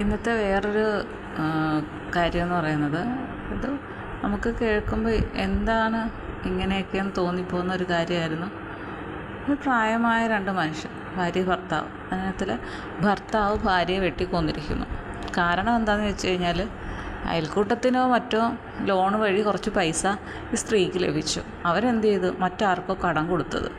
ഇന്നത്തെ വേറൊരു കാര്യം എന്ന് പറയുന്നത് ഇത് നമുക്ക് കേൾക്കുമ്പോൾ എന്താണ് ഇങ്ങനെയൊക്കെയെന്ന് തോന്നിപ്പോകുന്ന ഒരു കാര്യമായിരുന്നു. ഒരു പ്രായമായ രണ്ട് മനുഷ്യർ ഭാര്യ ഭർത്താവ്. അതിനകത്തിൽ ഭർത്താവ് ഭാര്യയെ വെട്ടിക്കൊന്നിരിക്കുന്നു. കാരണം എന്താണെന്ന് വെച്ച് കഴിഞ്ഞാൽ അയൽക്കൂട്ടത്തിനോ മറ്റോ ലോൺ വഴി കുറച്ച് പൈസ ഈ സ്ത്രീക്ക് ലഭിച്ചു. അവരെന്ത് ചെയ്തു? മറ്റാർക്കോ കടം കൊടുത്തത്.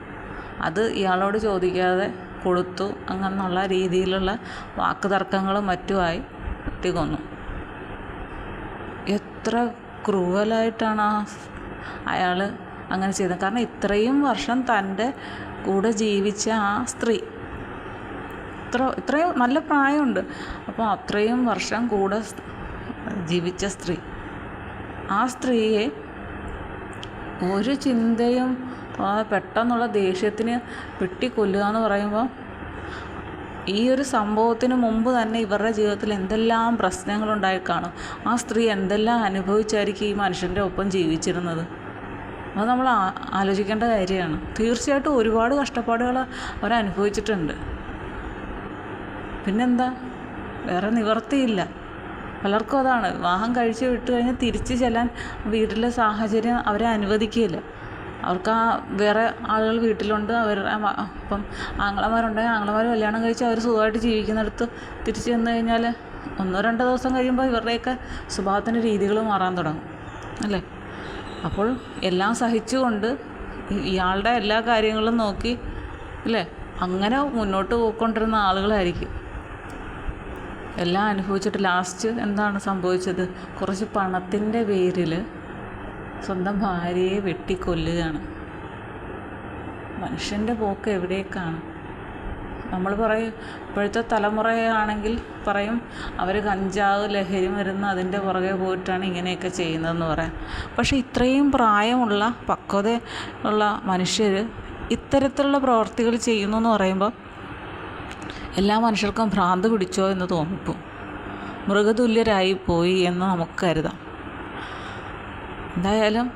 അത് ഇയാളോട് ചോദിക്കാതെ കൊടുത്തു. അങ്ങനെയുള്ള രീതിയിലുള്ള വാക്ക് തർക്കങ്ങളും മറ്റുമായി വെട്ടിക്കൊന്നു എത്ര ക്രൂവലായിട്ടാണ് ആ അയാൾ അങ്ങനെ ചെയ്തത്. കാരണം ഇത്രയും വർഷം തന്റെ കൂടെ ജീവിച്ച ആ സ്ത്രീ ഇത്ര ഇത്രയും നല്ല പ്രായമുണ്ട്. അപ്പോൾ അത്രയും വർഷം കൂടെ ജീവിച്ച സ്ത്രീ ആ സ്ത്രീയെ ഒരു ചിന്തയും ആ പെട്ടെന്നുള്ള ദേഷ്യത്തിന് വെട്ടിക്കൊല്ലുക എന്ന് പറയുമ്പോൾ ഈ ഒരു സംഭവത്തിന് മുമ്പ് തന്നെ ഇവരുടെ ജീവിതത്തിൽ എന്തെല്ലാം പ്രശ്നങ്ങളുണ്ടായി കാണും. ആ സ്ത്രീ എന്തെല്ലാം അനുഭവിച്ചായിരിക്കും ഈ മനുഷ്യന്റെ ഒപ്പം ജീവിച്ചിരുന്നത്? അത് നമ്മൾ ആലോചിക്കേണ്ട കാര്യമാണ്. തീർച്ചയായിട്ടും ഒരുപാട് കഷ്ടപ്പാടുകൾ അവരനുഭവിച്ചിട്ടുണ്ട് പിന്നെന്താ? വേറെ നിവർത്തിയില്ല. പലർക്കും അതാണ്. വിവാഹം കഴിച്ച് വിട്ട് കഴിഞ്ഞാൽ തിരിച്ച് ചെല്ലാൻ വീട്ടിലെ സാഹചര്യം അവരെ അനുവദിക്കില്ല അവർക്ക് ആ വേറെ ആളുകൾ വീട്ടിലുണ്ട്. അവരുടെ ഇപ്പം ആങ്ങളമാരുണ്ടെങ്കിൽ ആങ്ങളമാർ കല്യാണം കഴിച്ച് അവർ സുഖമായിട്ട് ജീവിക്കുന്നിടത്ത് തിരിച്ച് ചെന്ന് കഴിഞ്ഞാൽ ഒന്നോ രണ്ടോ ദിവസം കഴിയുമ്പോൾ ഇവരുടെയൊക്കെ സ്വഭാവത്തിന്റെ രീതികൾ മാറാൻ തുടങ്ങും. അല്ലേ? അപ്പോൾ എല്ലാം സഹിച്ചുകൊണ്ട് ഇയാളുടെ എല്ലാ കാര്യങ്ങളും നോക്കി അല്ലേ? അങ്ങനെ മുന്നോട്ട് പോയിക്കൊണ്ടിരുന്ന ആളുകളായിരിക്കും. എല്ലാം അനുഭവിച്ചിട്ട് ലാസ്റ്റ് എന്താണ് സംഭവിച്ചത്? കുറച്ച് പണത്തിന്റെ പേരിൽ സ്വന്തം ഭാര്യയെ വെട്ടിക്കൊല്ലുകയാണ്. മനുഷ്യന്റെ പോക്ക് എവിടേക്കാണ്? നമ്മൾ പറയും ഇപ്പോഴത്തെ തലമുറയാണെങ്കിൽ പറയും അവർ കഞ്ചാവ് ലഹരി മരുന്ന് അതിന്റെ പുറകെ പോയിട്ടാണ് ഇങ്ങനെയൊക്കെ ചെയ്യുന്നതെന്ന് പറയാം. പക്ഷേ ഇത്രയും പ്രായമുള്ള പക്വത ഉള്ള മനുഷ്യർ ഇത്തരത്തിലുള്ള പ്രവർത്തികൾ ചെയ്യുന്നു എന്ന് പറയുമ്പോൾ എല്ലാ മനുഷ്യർക്കും ഭ്രാന്ത് പിടിച്ചോ എന്ന് തോന്നിപ്പോ. മൃഗതുല്യരായി പോയി എന്ന് നമുക്ക് കരുതാം. എന്തായാലും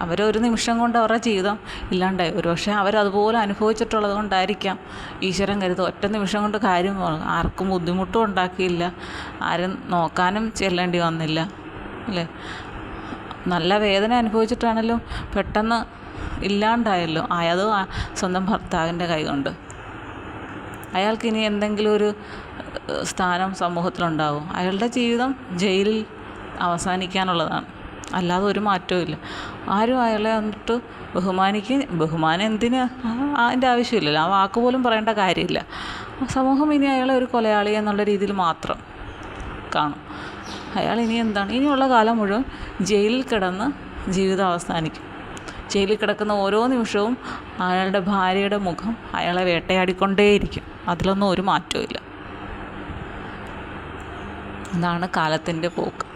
അവരൊരു നിമിഷം കൊണ്ട് അവരുടെ ജീവിതം ഇല്ലാണ്ടായി. ഒരു പക്ഷേ അവരതുപോലെ അനുഭവിച്ചിട്ടുള്ളത് കൊണ്ടായിരിക്കാം ഈശ്വരൻ കരുതും ഒറ്റ നിമിഷം കൊണ്ട് കാര്യം. ആർക്കും ബുദ്ധിമുട്ടും ഉണ്ടാക്കിയില്ല. ആരും നോക്കാനും ചെല്ലേണ്ടി വന്നില്ല. അല്ലേ? നല്ല വേദന അനുഭവിച്ചിട്ടാണല്ലോ പെട്ടെന്ന് ഇല്ലാണ്ടായല്ലോ അയാത് സ്വന്തം ഭർത്താവിന്റെ കൈ കൊണ്ട്. അയാൾക്ക് ഇനി എന്തെങ്കിലും ഒരു സ്ഥാനം സമൂഹത്തിലുണ്ടാവും. അയാളുടെ ജീവിതം ജയിലിൽ അവസാനിക്കാനുള്ളതാണ്. അല്ലാതെ ഒരു മാറ്റവും ഇല്ല. ആരും അയാളെ വന്നിട്ട് ബഹുമാനിക്കുക ബഹുമാനം എന്തിന്? അതിന്റെ ആവശ്യമില്ലല്ലോ. ആ വാക്ക് പോലും പറയേണ്ട കാര്യമില്ല. സമൂഹം ഇനി അയാളെ ഒരു കൊലയാളി എന്നുള്ള രീതിയിൽ മാത്രം കാണും. അയാൾ ഇനി എന്താണ്? ഇനിയുള്ള കാലം മുഴുവൻ ജയിലിൽ കിടന്ന് ജീവിതം അവസാനിക്കും. ജയിലിൽ കിടക്കുന്ന ഓരോ നിമിഷവും അയാളുടെ ഭാര്യയുടെ മുഖം അയാളെ വേട്ടയാടിക്കൊണ്ടേയിരിക്കും. അതിലൊന്നും ഒരു മാറ്റവും ഇല്ല. അതാണ് കാലത്തിന്റെ പോക്ക്.